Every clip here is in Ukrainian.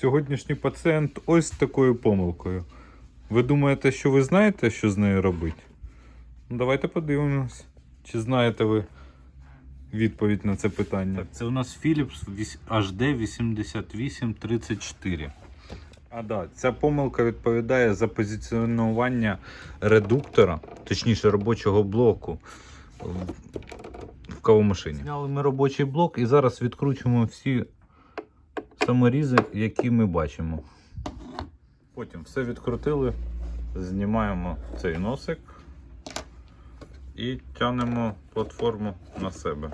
Сьогоднішній пацієнт ось з такою помилкою. Ви думаєте, що ви знаєте, що з нею робити? Ну, давайте подивимось. Чи знаєте ви відповідь на це питання? Так, це у нас Philips HD 8834. А да, ця помилка відповідає за позиціонування редуктора, точніше робочого блоку в кавомашині. Зняли ми робочий блок і зараз відкручуємо всі саморізи, які ми бачимо. Потім все відкрутили, знімаємо цей носик і тянемо платформу на себе.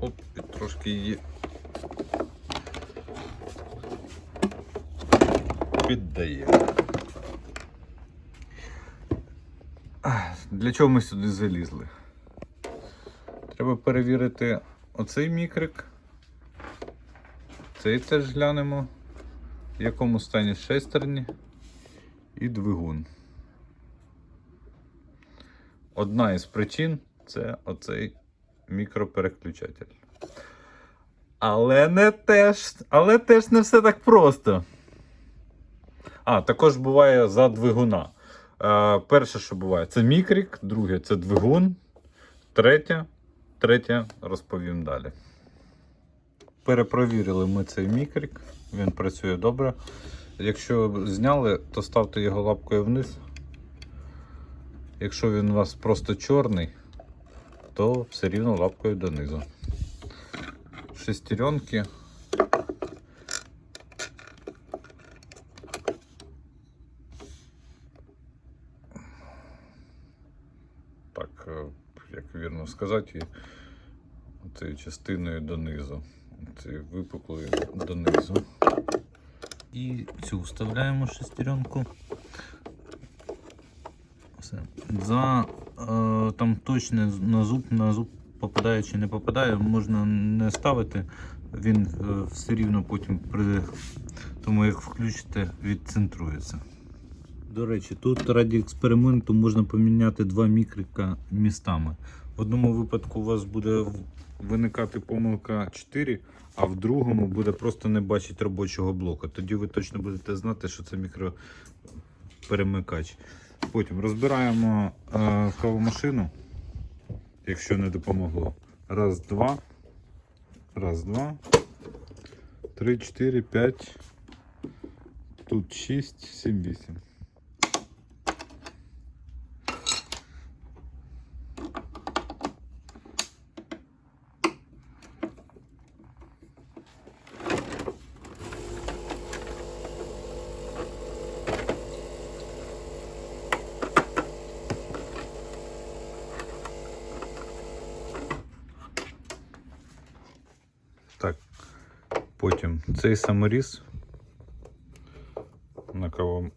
Оп, і трошки її піддаємо. Для чого ми сюди залізли? Треба перевірити оцей мікрик. Цей теж глянемо, в якому стані шестерні і двигун. Одна із причин це оцей мікропереключатель. Але не теж, але теж не все так просто. А, також буває за двигуна. Е, перше, що буває, це мікрик, друге це двигун, третє, третє розповім далі. Перепровірили ми цей мікрик, він працює добре. Якщо зняли, то ставте його лапкою вниз. Якщо він у вас просто чорний, то все рівно лапкою донизу. Шестеренки. Так, е, як вірно сказати, цією частиною донизу. Цією випуклою донизу. І цю вставляємо шестеренку. Все. За е, там точне на зуб, на зуб попадає чи не попадає, можна не ставити. Він е, все рівно потім при тому, як включите, відцентрується. До речі, тут раді експерименту можна поміняти два мікрика містами. В одному випадку у вас буде виникати помилка 4, а в другому буде просто не бачити робочого блоку. Тоді ви точно будете знати, що це мікроперемикач. Потім розбираємо е, кавомашину, якщо не допомогло. Раз, два. Раз, два. Три, чотири, п'ять. Тут шість, сім, вісім. Так. Потім цей саморіз на каво...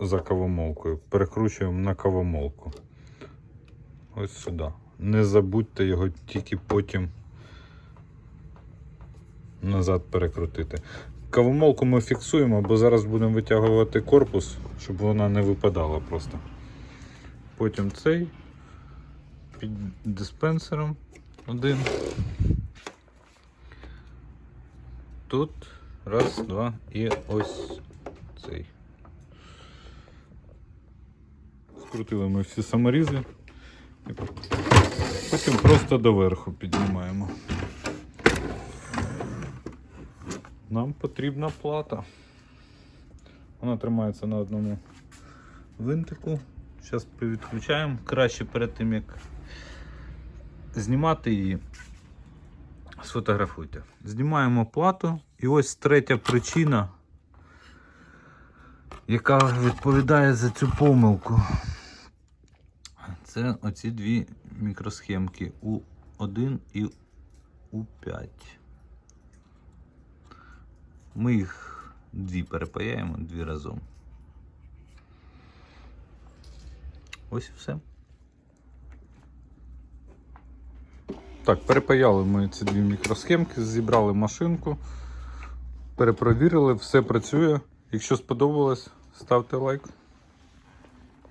за кавомолкою. Перекручуємо на кавомолку. Ось сюди. Не забудьте його тільки потім назад перекрутити. Кавомолку ми фіксуємо, бо зараз будемо витягувати корпус, щоб вона не випадала просто. Потім цей під диспенсером один. Тут раз, два і ось цей. Скрутили ми всі саморізи. Потім просто доверху піднімаємо. Нам потрібна плата. Вона тримається на одному винтику. Зараз відключаємо. Краще перед тим як знімати її. Сфотографуйте. Знімаємо плату. І ось третя причина, яка відповідає за цю помилку. Це оці дві мікросхемки У1 і У5. Ми їх дві перепаяємо дві разом. Ось і все. Так, перепаяли ми ці дві мікросхемки, зібрали машинку, перепровірили, все працює. Якщо сподобалось, ставте лайк.